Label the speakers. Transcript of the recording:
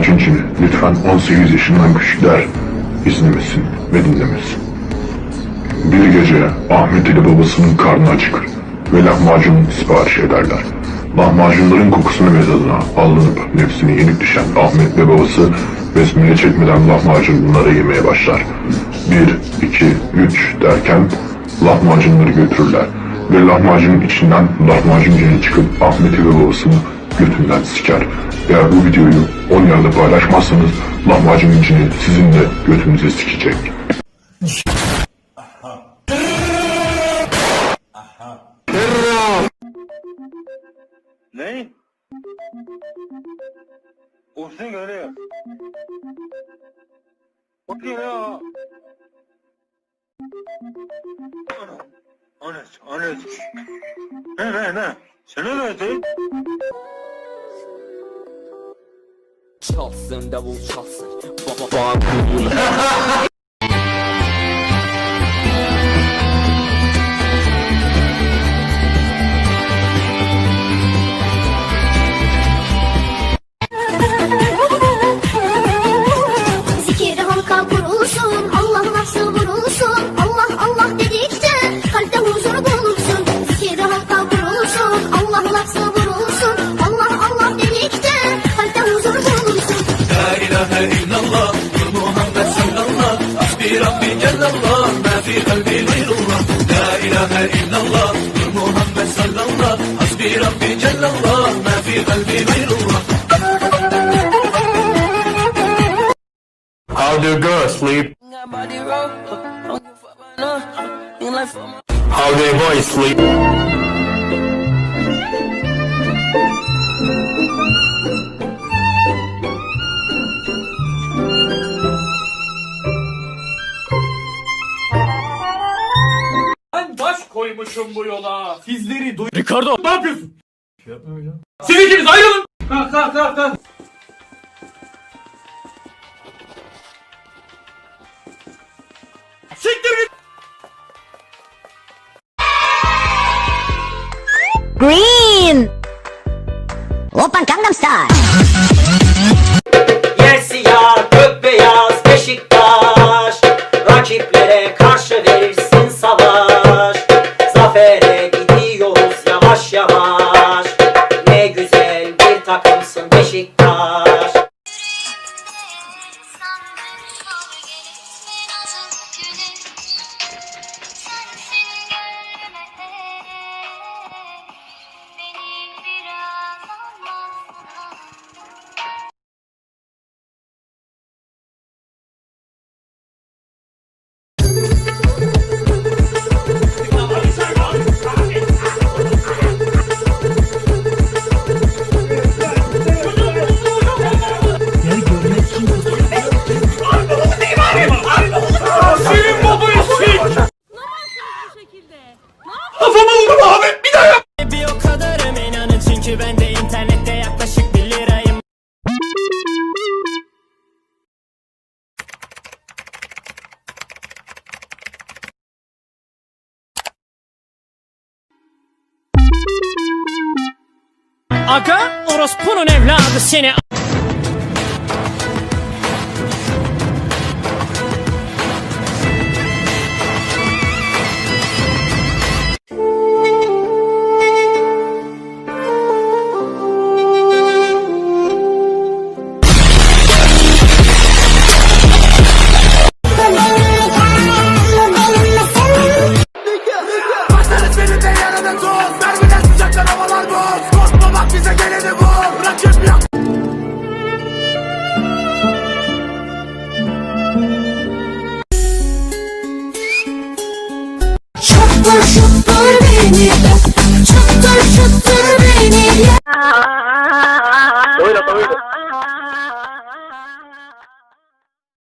Speaker 1: Lahmacuncini lütfen 18 yaşından küçükler izlemesin ve dinlemesin. Bir gece Ahmet ile babasının karnı acıkır ve lahmacun sipariş ederler. Lahmacunların kokusunu ve tadına alınıp nefsine yenik düşen Ahmet ve babası besmele çekmeden lahmacunları yemeye başlar. Bir, iki, üç derken lahmacunları götürürler ve lahmacunun içinden lahmacun cini çıkıp Ahmet'i ve babasını götünden siker. Eğer bu videoyu 10 yerde paylaşmazsanız lahmacunun cini sizin de götünüze sikecek.
Speaker 2: Ne? Olsun öyle. O ne ya? Anet, anet. Ne ne ne? Sen ne dedin?
Speaker 3: Çalsın davul çalsın. Baba. Baba
Speaker 4: إلا الله محمد صلى الله حسبي ربي جل الله ما في قلبي غير الله لا إله إلا الله محمد صلى الله حسبي ربي جل الله ما في قلبي غير الله
Speaker 1: How do girls sleep?
Speaker 3: Body roll Don't give a fuck about no Ain't like for my
Speaker 1: How do boys sleep?
Speaker 5: Koymuşum bu yola. Sizleri duy... Ricardo ne yapıyorsun? Şey yapmayacağım. Siz ikiniz ayrılın. Kalk kalk kalk kalk. Siktir git.
Speaker 6: Green. Open Gangnam Style.
Speaker 7: Yer siyah, gök beyaz Beşiktaş Rakiplere karşı verirsin savaş
Speaker 4: Kasikas.
Speaker 7: Aga orospunun evladı seni